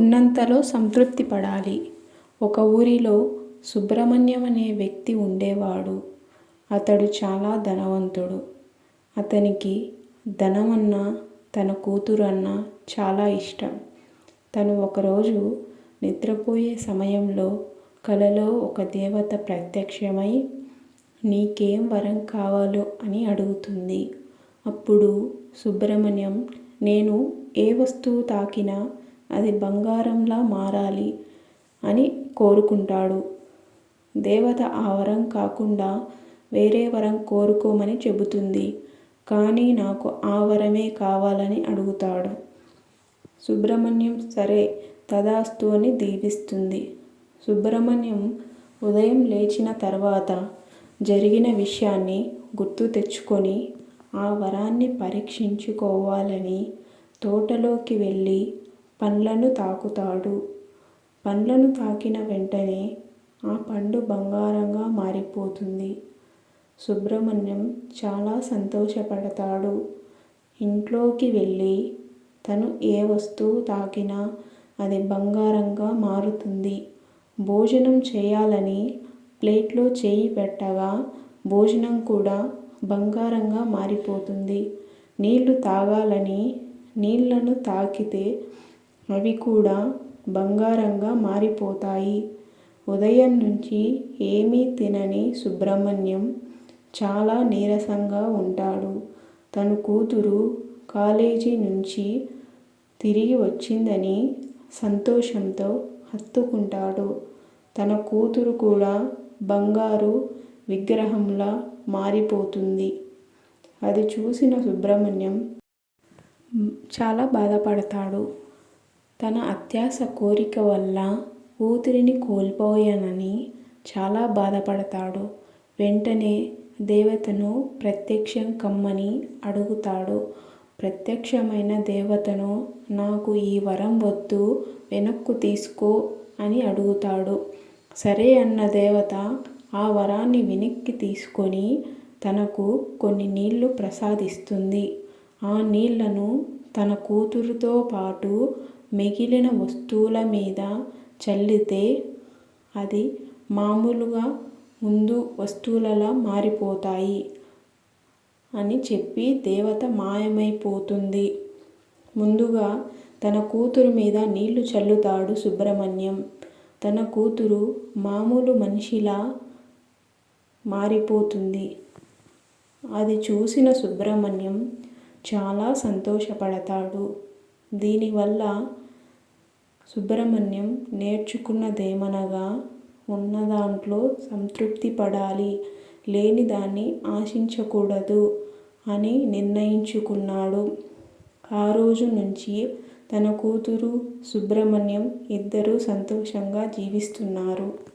ఉన్నంతలో సంతృప్తి పడాలి. ఒక ఊరిలో సుబ్రహ్మణ్యం అనే వ్యక్తి ఉండేవాడు. అతడు చాలా ధనవంతుడు. అతనికి ధనమన్న తన కూతురు అన్నా చాలా ఇష్టం. తను ఒకరోజు నిద్రపోయే సమయంలో కలలో ఒక దేవత ప్రత్యక్షమై నీకేం వరం కావాలో అని అడుగుతుంది. అప్పుడు సుబ్రహ్మణ్యం నేను ఏ వస్తువు తాకినా అది బంగారంలా మారాలి అని కోరుకుంటాడు. దేవత ఆ వరం కాకుండా వేరే వరం కోరుకోమని చెబుతుంది. కానీ నాకు ఆ వరమే కావాలని అడుగుతాడు. సుబ్రహ్మణ్యం సరే తదాస్తు అని దీవిస్తుంది. సుబ్రహ్మణ్యం ఉదయం లేచిన తర్వాత జరిగిన విషయాన్ని గుర్తు తెచ్చుకొని ఆ వరాన్ని పరీక్షించుకోవాలని తోటలోకి వెళ్ళి పండ్లను తాకుతాడు. పండ్లను తాకిన వెంటనే ఆ పండు బంగారంగా మారిపోతుంది. సుబ్రహ్మణ్యం చాలా సంతోషపడతాడు. ఇంట్లోకి వెళ్ళి తను ఏ వస్తువు తాకినా అది బంగారంగా మారుతుంది. భోజనం చేయాలని ప్లేట్లో చేయి పెట్టగా భోజనం కూడా బంగారంగా మారిపోతుంది. నీళ్ళు తాగాలని నీళ్ళను తాకితే అవి కూడా బంగారంగా మారిపోతాయి. ఉదయం నుంచి ఏమీ తినని సుబ్రహ్మణ్యం చాలా నీరసంగా ఉంటాడు. తన కూతురు కాలేజీ నుంచి తిరిగి వచ్చిందని సంతోషంతో హత్తుకుంటాడు. తన కూతురు కూడా బంగారు విగ్రహంలా మారిపోతుంది. అది చూసిన సుబ్రహ్మణ్యం చాలా బాధపడతాడు. తన అత్యాస కోరిక వల్ల కూతురిని కోల్పోయానని చాలా బాధపడతాడు. వెంటనే దేవతను ప్రత్యక్షం కమ్మని అడుగుతాడు. ప్రత్యక్షమైన దేవతను నాకు ఈ వరం వద్దు వెనక్కు తీసుకో అని అడుగుతాడు. సరే అన్న దేవత ఆ వరాన్ని వెనక్కి తీసుకొని తనకు కొన్ని నీళ్ళు ప్రసాదిస్తుంది. ఆ నీళ్ళను తన కూతురుతో పాటు మిగిలిన వస్తువుల మీద చల్లితే అది మామూలుగా ముందు వస్తువులలా మారిపోతాయి అని చెప్పి దేవత మాయమైపోతుంది. ముందుగా తన కూతురు మీద నీళ్ళు చల్లుతాడు సుబ్రహ్మణ్యం. తన కూతురు మామూలు మనిషిలా మారిపోతుంది. అది చూసిన సుబ్రహ్మణ్యం చాలా సంతోషపడతాడు. దీనివల్ల సుబ్రహ్మణ్యం నేర్చుకున్నదేమనగా ఉన్నదాంట్లో సంతృప్తి పడాలి లేని దాన్ని ఆశించకూడదు అని నిర్ణయించుకున్నాడు. ఆ రోజు నుంచి తన కూతురు సుబ్రహ్మణ్యం ఇద్దరూ సంతోషంగా జీవిస్తున్నారు.